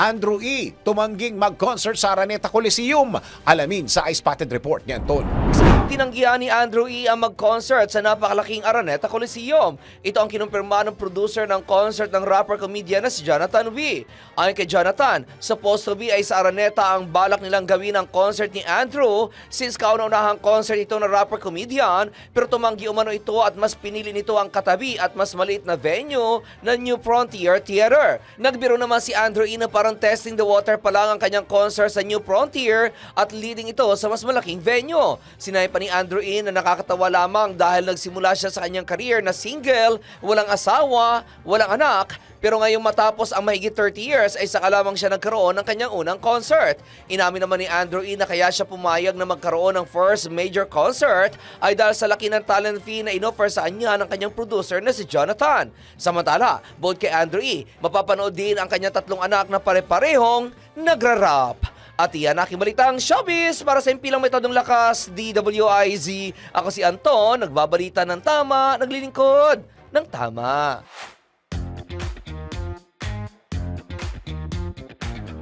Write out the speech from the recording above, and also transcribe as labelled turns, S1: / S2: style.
S1: Andrew E. tumangging mag-concert sa Araneta Coliseum. Alamin sa iSpotted Report ni Anton.
S2: Tinanggihan ni Andrew E. ang mag-concert sa napakalaking Araneta Coliseum. Ito ang kinumpirma ng producer ng concert ng rapper-comedian na si Jonathan V. Ayon kay Jonathan, supposed to be ay sa Araneta ang balak nilang gawin ang concert ni Andrew since kauna-unahang concert ito ng rapper-comedian pero tumanggi umano ito at mas pinili nito ang katabi at mas maliit na venue ng New Frontier Theater. Nagbiro naman si Andrew E. na parang testing the water pa lang ang kanyang concert sa New Frontier at leading ito sa mas malaking venue. Sinay pa ni Andrew E. na nakakatawa lamang dahil nagsimula siya sa kanyang career na single, walang asawa, walang anak, pero ngayong matapos ang mahigit 30 years ay saka lamang siya nagkaroon ng kanyang unang concert. Inamin naman ni Andrew E. na kaya siya pumayag na magkaroon ng first major concert ay dahil sa laki ng talent fee na inoffer sa kanya ng kanyang producer na si Jonathan. Samantala, bukod kay Andrew E., mapapanood din ang kanyang tatlong anak na pare-parehong nagra-rap. At iyan aking balitang showbiz para sa impilang metodong lakas, DWIZ. Ako si Anton, nagbabalita ng tama, naglilingkod ng tama.